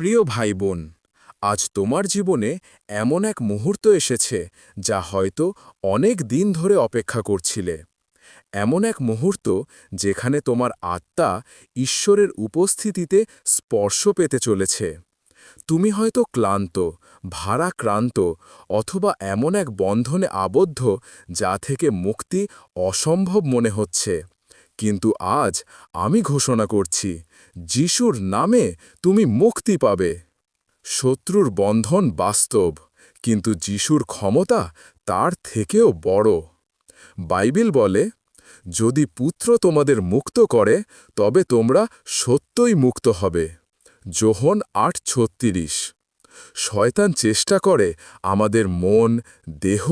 প্রিয় ভাই বোন আজ তোমার জীবনে এমন এক মুহূর্ত এসেছে যা হয়তো অনেক দিন ধরে অপেক্ষা করছিলে। এমন এক মুহূর্ত যেখানে তোমার আত্মা ঈশ্বরের উপস্থিতিতে স্পর্শ পেতে চলেছে। তুমি হয়তো ক্লান্ত, ভারাক্রান্ত অথবা এমন এক বন্ধনে আবদ্ধ যা থেকে মুক্তি অসম্ভব মনে হচ্ছে। কিন্তু আজ আমি ঘোষণা করছি, যিশুর নামে তুমি মুক্তি পাবে। শত্রুর বন্ধন বাস্তব, কিন্তু যিশুর ক্ষমতা তার থেকেও বড়। বাইবেল বলে, যদি পুত্র তোমাদের মুক্ত করে, তবে তোমরা সত্যই মুক্ত হবে। যোহন আট ছত্রিশ। শয়তান চেষ্টা করে আমাদের মন, দেহ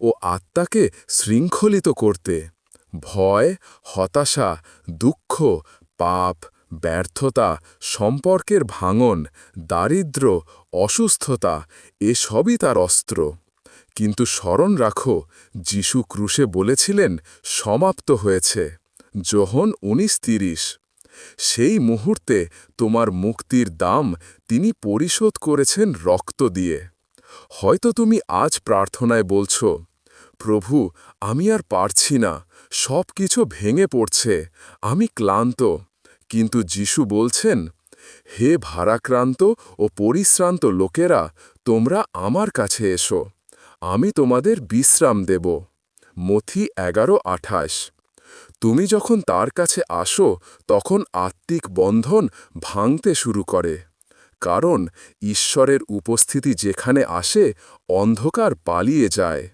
ও আত্মাকে শৃঙ্খলিত করতে। ভয়, হতাশা, দুঃখ, পাপ, ব্যর্থতা, সম্পর্কের ভাঙন, দারিদ্র, অসুস্থতা, এসবই তার অস্ত্র। কিন্তু স্মরণ রাখো, যিশু ক্রুশে বলেছিলেন, সমাপ্ত হয়েছে যোহন উনিশ তিরিশ। সেই মুহূর্তে তোমার মুক্তির দাম তিনি পরিশোধ করেছেন রক্ত দিয়ে। হয়তো তুমি আজ প্রার্থনায় বলছ, প্রভু, আমি আর পারছি না। সব কিছু ভেঙে পড়ছে। আমি ক্লান্ত। কিন্তু যিশু বলছেন, হে ভারাক্রান্ত ও পরিশ্রান্ত লোকেরা, তোমরা আমার কাছে এসো। আমি তোমাদের বিশ্রাম দেব। মথি এগারো আঠাশ। তুমি যখন তার কাছে আসো, তখন আত্মিক বন্ধন ভাঙতে শুরু করে। কারণ ঈশ্বরের উপস্থিতি যেখানে আসে, অন্ধকার পালিয়ে যায়।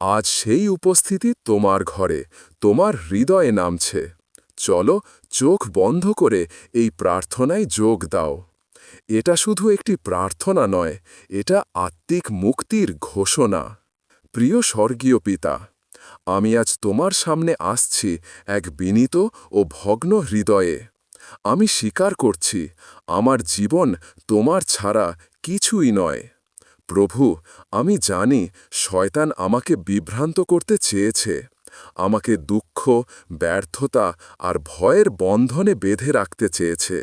আজ সেই উপস্থিতি তোমার ঘরে, তোমার হৃদয়ে নামছে। চলো চোখ বন্ধ করে এই প্রার্থনায় যোগ দাও। এটা শুধু একটি প্রার্থনা নয়, এটা আত্মিক মুক্তির ঘোষণা। প্রিয় স্বর্গীয় পিতা, আমি আজ তোমার সামনে আসছি এক বিনীত ও ভগ্ন হৃদয়ে। আমি স্বীকার করছি, আমার জীবন তোমার ছাড়া কিছুই নয়। প্রভু, আমি জানি শয়তান আমাকে বিভ্রান্ত করতে চেয়েছে। আমাকে দুঃখ, ব্যর্থতা আর ভয়ের বন্ধনে বেঁধে রাখতে চেয়েছে।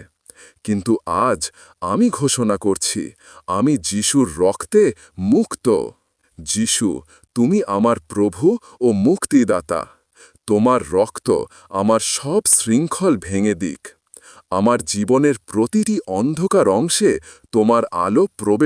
কিন্তু আজ আমি ঘোষণা করছি, আমি যিশুর রক্তে মুক্ত। যিশু, তুমি আমার প্রভু ও মুক্তিদাতা। তোমার রক্ত আমার সব শৃঙ্খল ভেঙে দিক। আমার জীবনের প্রতিটি অন্ধকার অংশে তোমার আলো প্রবেশ